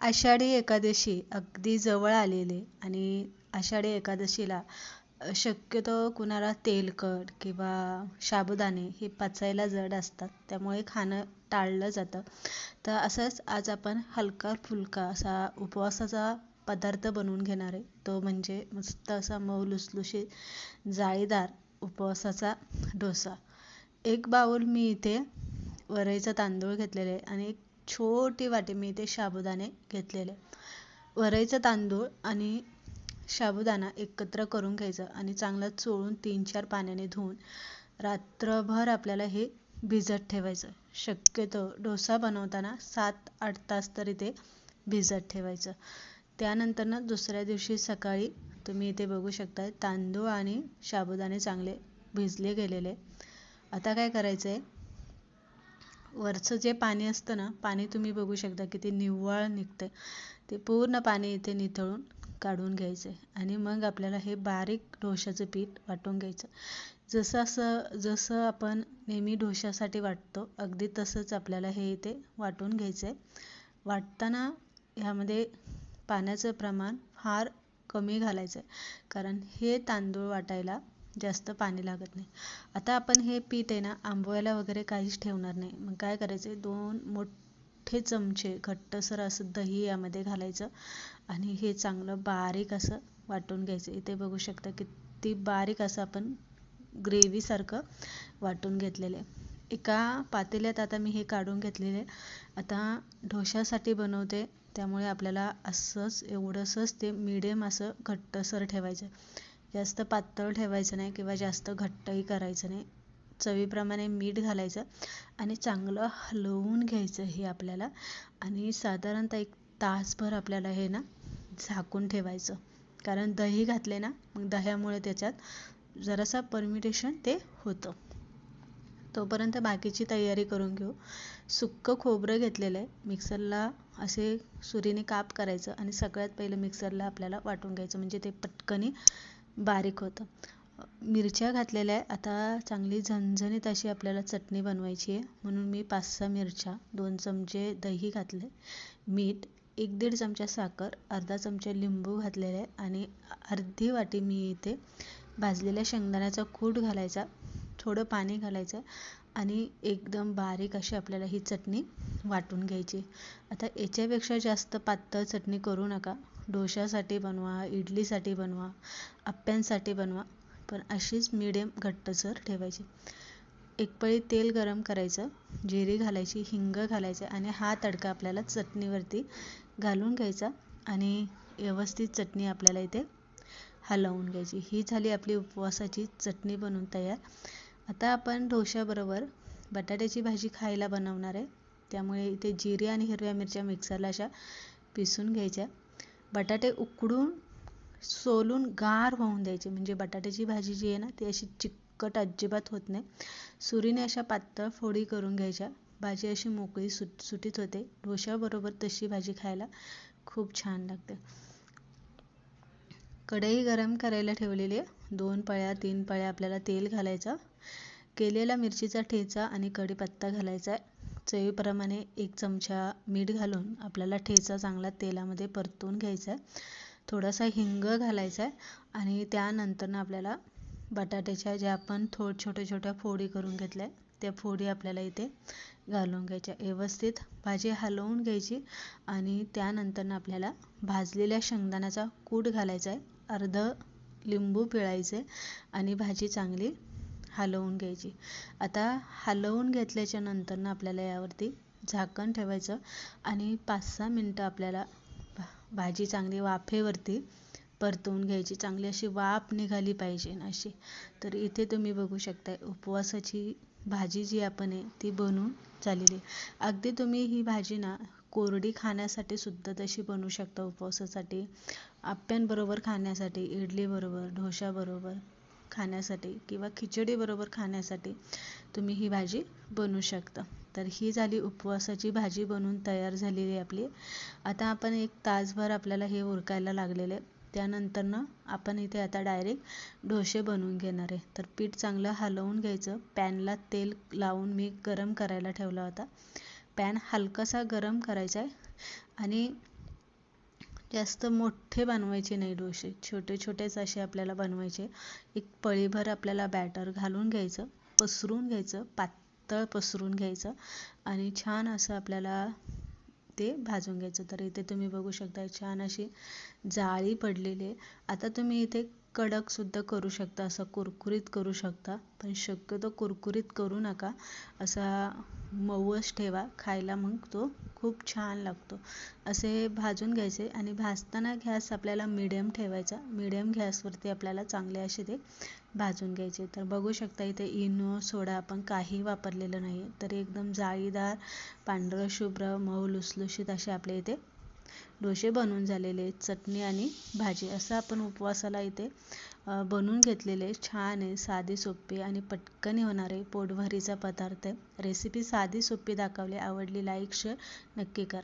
आषाढी एकादशी अगदी जवळ आलेली आणि आषाढी एकादशीला शक्यतो कुणाला तेलकट किंवा साबुदाणे हे पचायला जड असतात त्यामुळे खाणं टाळलं जातं. तर असंच आज आपण हलका फुलका असा उपवासाचा पदार्थ बनवून घेणार आहे. तो म्हणजे मस्त असा मऊ लुसलुशीत जाळीदार उपवासाचा डोसा. एक बाऊल मी इथे वरईचा तांदूळ घेतलेला आहे आणि एक छोटी वाटी मी ते साबुदाणे घेतलेले. वरईचा तांदूळ आणि साबुदाणा एकत्र करून घ्यायचं आणि चांगलं चोळून तीन चार पाण्याने धुवून रात्रभर आपल्याला हे भिजत ठेवायचं. शक्यतो डोसा बनवताना सात आठ तास तरी ते भिजत ठेवायचं. त्यानंतर ना दुसऱ्या दिवशी सकाळी तुम्ही इथे बघू शकता तांदूळ आणि साबुदाणे चांगले भिजले गेलेले. आता काय करायचं आहे वरचं जे पाणी असतं ना पाणी तुम्ही बघू शकता किती निव्वळ निघतं ते पूर्ण पाणी इथे निथळून काढून घ्यायचं आहे आणि मग आपल्याला हे बारीक डोशाचं पीठ वाटून घ्यायचं. जसं असं जसं आपण नेहमी डोशासाठी वाटतो अगदी तसंच आपल्याला हे इथे वाटून घ्यायचं आहे वाटताना ह्यामध्ये पाण्याचं प्रमाण फार कमी घालायचं आहे कारण हे तांदूळ वाटायला जास्त पाणी लागत नाही. आता आपण हे पीठ आहे ना आंबवायला वगैरे काहीच ठेवणार नाही. मग काय करायचं दोन मोठे चमचे घट्टसर असं दही यामध्ये घालायचं आणि हे चांगलं बारीक असं वाटून घ्यायचं. इथे बघू शकता किती बारीक असं आपण ग्रेव्हीसारखं वाटून घेतलेलं आहे. एका पातेल्यात आता मी हे काढून घेतलेले आता ढोशासाठी बनवते त्यामुळे आपल्याला असंच एवढंसंच ते मिडियम असं घट्टसर ठेवायचं जास्त पातळ ठेवायचं नाही किंवा जास्त घट्टही करायचं नाही. चवीप्रमाणे मीठ घालायचं आणि चांगलं हलवून घ्यायचं हे आपल्याला. आणि साधारणतः एक तासभर आपल्याला हे ना झाकून ठेवायचं. कारण दही घातले ना मग दह्यामुळे त्याच्यात जरासा परमिटेशन ते होतं. तोपर्यंत बाकीची तयारी करून घेऊ. सुक्कं खोबरं घेतलेलं आहे. मिक्सरला असे सुरीने काप करायचं आणि सगळ्यात पहिलं मिक्सरला आपल्याला वाटून घ्यायचं. म्हणजे ते पटकनी बारीक होतं. मिरच्या घातलेल्या आहे आता चांगली झणझणीत अशी आपल्याला चटणी बनवायची आहे. म्हणून मी पाच सहा मिरच्या दोन चमचे दही घातले मीठ एक दीड चमचा साखर अर्धा चमचा लिंबू घातलेला आहे आणि अर्धी वाटी मी इथे भाजलेल्या शेंगदाण्याचा कूट घालायचा थोडं पाणी घालायचं आणि एकदम बारीक अशी आपल्याला ही चटणी वाटून घ्यायची. आता याच्यापेक्षा जास्त पातळ चटणी करू नका. डोशासाठी बनवा इडलीसाठी बनवा अप्प्यांसाठी बनवा पण अशीच मिडियम घट्टसर ठेवायची. एक पळी तेल गरम करायचं जिरी घालायची हिंग घालायचं आणि हा तडका आपल्याला चटणीवरती घालून घ्यायचा आणि व्यवस्थित चटणी आपल्याला इथे हलवून घ्यायची. ही झाली आपली उपवासाची चटणी बनवून तयार. आता आपण डोशाबरोबर बटाट्याची भाजी खायला बनवणार आहे. त्यामुळे इथे जिरे आणि हिरव्या मिरच्या मिक्सरला अशा पिसून घ्यायच्या. बटाटे उकडून सोलून गार होऊन द्यायचे. म्हणजे बटाट्याची भाजी जी आहे ना ती अशी चिकट अजिबात होत नाही. सुरीने अशा पातळ फोडी करून घ्यायच्या. भाजी अशी मोकळी सुट सुटीत होते. डोशाबरोबर तशी भाजी खायला खूप छान लागते. कढई गरम करायला ठेवलेली आहे. दोन पळ्या तीन पळ्या आपल्याला तेल घालायचं. केलेला मिरचीचा ठेचा आणि कढीपत्ता घालायचा आहे. चवीप्रमाणे एक चमचा मीठ घालून आपल्याला ठेचा चांगला तेलामध्ये परतून घ्यायचा आहे. थोडासा हिंग घालायचा आहे आणि त्यानंतर आपल्याला बटाट्याच्या ज्या आपण थोड छोट्या छोट्या फोडी करून घेतल्या त्या फोडी आपल्याला इथे घालून घ्यायच्या. व्यवस्थित भाजी हलवून घ्यायची आणि त्यानंतर आपल्याला भाजलेल्या शेंगदाण्याचा कूट घालायचा आहे. अर्ध लिंबू पिळायचे आणि भाजी चांगली हलवून घ्यायची. आता हलवून घेतल्याच्या नंतर ना आपल्याला यावरती झाकण ठेवायचं आणि पाच सहा मिनटं आपल्याला भाजी चांगली वाफेवरती परतवून घ्यायची. चांगली अशी वाफ निघाली पाहिजे अशी. तर इथे तुम्ही बघू शकता उपवासाची भाजी जी आपण आहे ती बनवून झालेली अगदी तुम्ही ही भाजी ना कोरडी खाण्यासाठी सुद्धा तशी बनवू शकता उपवासासाठी. आप्प्यांबरोबर खाण्यासाठी इडलीबरोबर डोशाबरोबर. खाण्यासाठी किंवा खिचडीबरोबर खाण्यासाठी तुम्ही ही भाजी बनवू शकता. तर ही झाली उपवासाची भाजी बनवून तयार झालेली आपली. आता आपण एक तासभर आपल्याला हे उरकायला लागलेले त्यानंतरनं आपण इथे आता डायरेक्ट डोसे बनवून घेणार आहे. तर पीठ चांगलं हलवून घ्यायचं. पॅनला तेल लावून मी गरम करायला ठेवला होता. पॅन हलकासा गरम करायचा आहे. आणि जास्त मोठे बनवायचे नाही डोसे. छोटे छोटेच असे आपल्याला बनवायचे. एक पळीभर आपल्याला बॅटर घालून घ्यायचं पसरून घ्यायचं पातळ पसरून घ्यायचं आणि छान असं आपल्याला ते भाजून घ्यायचं. तर इथे तुम्ही बघू शकता छान अशी जाळी पडलेली आहे. आता तुम्ही इथे कडकसुद्धा करू शकता असं कुरकुरीत करू शकता पण शक्यतो कुरकुरीत करू नका. असा मऊच ठेवा खायला मग तो खूप छान लागतो. असे भाजून घ्यायचे आणि भाजताना गॅस आपल्याला मिडियम ठेवायचा. मिडियम गॅसवरती आपल्याला चांगले असे ते भाजून घ्यायचे. तर बघू शकता इथे इनो सोडा आपण काही वापरलेलं नाही. तर एकदम जाळीदार पांढरं शुभ्र मऊ लुसलुशीत असे आपले इथे डोसे बनवून झालेले चटणी आणि भाजी असं आपण उपवासाला इथे बनवून घेतलेले छान आहे साधी सोपी आणि पटकन होणारे पोटभरीचा पदार्थ आहे. रेसिपी साधी सोपी दाखवली. आवडली लाईक शेअर नक्की करा.